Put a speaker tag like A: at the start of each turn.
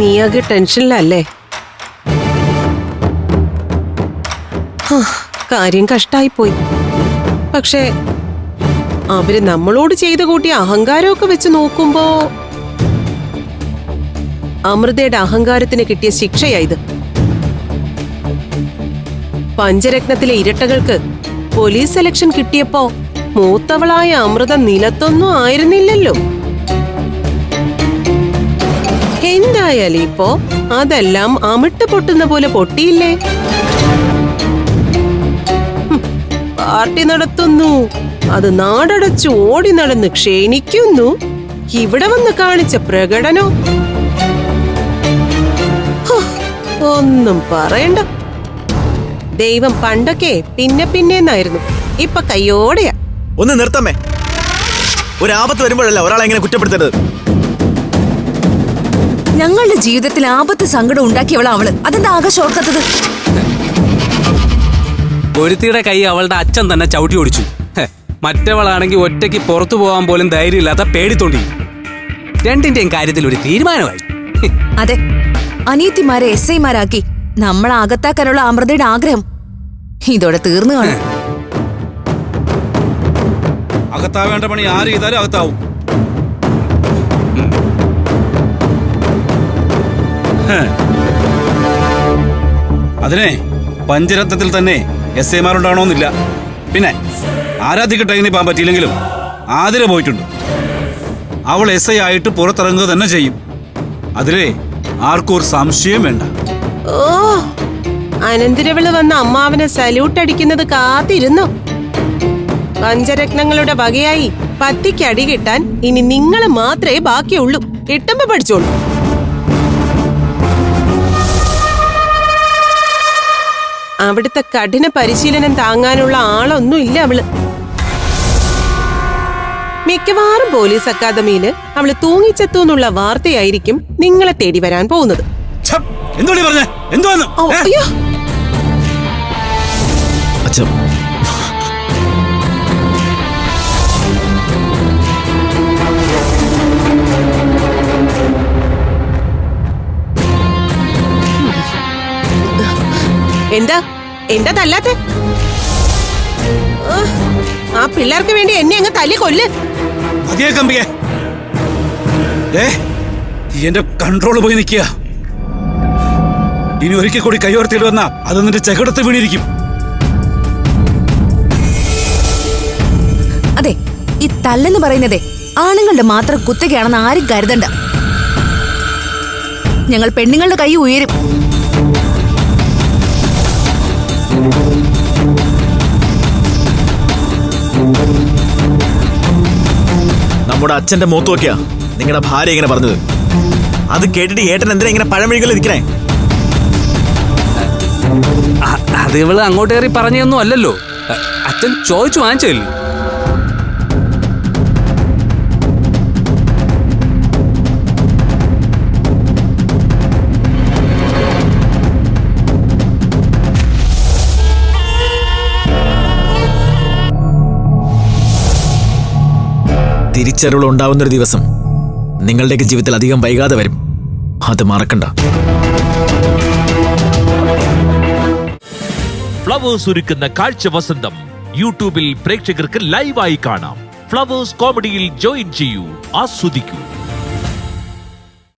A: നീയാകെ ടെൻഷനിലല്ലേ? കാര്യം കഷ്ടായിപ്പോയി. പക്ഷേ അവർ നമ്മളോട് ചെയ്തു കൂട്ടിയ അഹങ്കാരമൊക്കെ വെച്ച് നോക്കുമ്പോ അമൃതയുടെ അഹങ്കാരത്തിന് കിട്ടിയ ശിക്ഷയായത് പഞ്ചരത്നത്തിലെ ഇരട്ടകൾക്ക് പോലീസ് സെലക്ഷൻ കിട്ടിയപ്പോ മൂത്തവളായ അമൃത നിലത്തൊന്നും ആയിരുന്നില്ലല്ലോ. എന്തായാലും ഇപ്പോ അതെല്ലാം അമിട്ട് പൊട്ടുന്ന പോലെ പൊട്ടിയില്ലേ? പാർട്ടി നടത്തുന്നു. അത് നാടടച്ചു ഓടി നടന്ന് ക്ഷീണിക്കുന്നു. ഇവിടെ വന്ന് കാണിച്ച പ്രകടനോ. ഒന്നും പറയണ്ട. ദൈവം പണ്ടൊക്കെ പിന്നെ പിന്നെന്നായിരുന്നു ഇപ്പൊ കയ്യോടെയാ.
B: ഒന്ന് നിർത്തമ്മേ. ഒരു ആപത്ത് വരുമ്പോഴല്ല ഒരാളെ എങ്ങനെ കുറ്റപ്പെടുത്തരുത്
C: ഞങ്ങളുടെ ജീവിതത്തിൽ ആപത്ത് സങ്കടം ഉണ്ടാക്കിയവളാ അവൾ. അതെന്താ ആകാശ ഓർക്കത്തത്
D: ഒരുത്തിയുടെ കൈ അവളുടെ അച്ഛൻ തന്നെ ചവിട്ടി ഓടിച്ചു. മറ്റവളാണെങ്കിൽ ഒറ്റയ്ക്ക് പുറത്തു പോകാൻ പോലും ധൈര്യമില്ലാത്ത പേടിത്തോണ്ടി. രണ്ടിന്റെയും കാര്യത്തിൽ ഒരു തീരുമാനമായി.
C: അതെ അനീത്തിമാരെ എസ് ഐമാരാക്കി നമ്മളെ അകത്താക്കാനുള്ള അമൃതയുടെ ആഗ്രഹം ഇതോടെ തീർന്നു കാണും.
E: അകത്താവേണ്ട പണി ആര് ചെയ്താലും അകത്താവും. അതിനെ പഞ്ചരത്നത്തിൽ തന്നെ എസ് ഐമാരുണ്ടാവണമെന്നില്ല. പിന്നെ ആരാധിക്ക് ട്രെയിനിൽ പോകാൻ പറ്റിയില്ലെങ്കിലും ആതിര പോയിട്ടുണ്ട്. അവൾ എസ് ഐ ആയിട്ട് പുറത്തിറങ്ങുക തന്നെ ചെയ്യും. അതിലെ ആർക്കും ഒരു സംശയം വേണ്ട.
A: ഓ അനന്തരവൾ വന്ന അമ്മാവനെ സല്യൂട്ട് അടിക്കുന്നത് കാത്തിരുന്നു. പഞ്ചരത്നങ്ങളുടെ വകയായി പത്തിക്ക് അടി കിട്ടാൻ ഇനി നിങ്ങൾ മാത്രമേ ബാക്കിയുള്ളൂ. കിട്ടുമ്പോ പഠിച്ചോളൂ. അവിടുത്തെ കഠിന പരിശീലനം താങ്ങാനുള്ള ആളൊന്നും ഇല്ല അവൾ. മിക്കവാറും പോലീസ് അക്കാദമിയിൽ അവൾ തൂങ്ങിച്ചെത്തു എന്നുള്ള വാർത്തയായിരിക്കും നിങ്ങളെ തേടി വരാൻ പോകുന്നത്. എന്താ? എന്താ തല്ലാത്ത ആ പിള്ളേർക്ക് വേണ്ടി എന്നെ അങ്ങ് തല്ലി കൊല്ല്.
E: മതിയെ കമ്പിയെ ഏ എന്റെ കൺട്രോൾ പോയി നിൽക്കുക. ഇനി ഒരിക്കൽ കൂടി കൈയോർത്തിയിട്ട് വന്നാ അത് നിന്റെ ചെകിടത്ത് വീണിരിക്കും.
C: അതെ ഈ തല്ലെന്ന് പറയുന്നതേ ആണുങ്ങളുടെ മാത്രം കുത്തകയാണെന്ന് ആരും കരുതണ്ട. ഞങ്ങൾ പെണ്ണുങ്ങളുടെ കൈ ഉയരും.
B: നമ്മുടെ അച്ഛന്റെ മൂത്ത് നോക്കിയാ നിങ്ങളുടെ ഭാര്യ ഇങ്ങനെ പറഞ്ഞത്. അത് കേട്ടിട്ട് ഏട്ടൻ എന്തിനാ ഇങ്ങനെ പഴമൊഴികൾ ഇരിക്കണേ
D: അത് ഇവൾ അങ്ങോട്ടേറി പറഞ്ഞൊന്നും അല്ലല്ലോ. അച്ഛൻ ചോദിച്ചു വാങ്ങിച്ചല്ലേ
B: തിരിച്ചറിവുകൾ ഉണ്ടാവുന്ന ഒരു ദിവസം നിങ്ങളുടെയൊക്കെ ജീവിതത്തിൽ അധികം വൈകാതെ വരും. അത് മറക്കണ്ട.
F: ഫ്ലവേഴ്സ് ഒരുക്കുന്ന കാഴ്ച വസന്തം യൂട്യൂബിൽ പ്രേക്ഷകർക്ക് ലൈവായി കാണാം. ഫ്ലവേഴ്സ് കോമഡിയിൽ ജോയിൻ ചെയ്യൂ ആസ്വദിക്കൂ.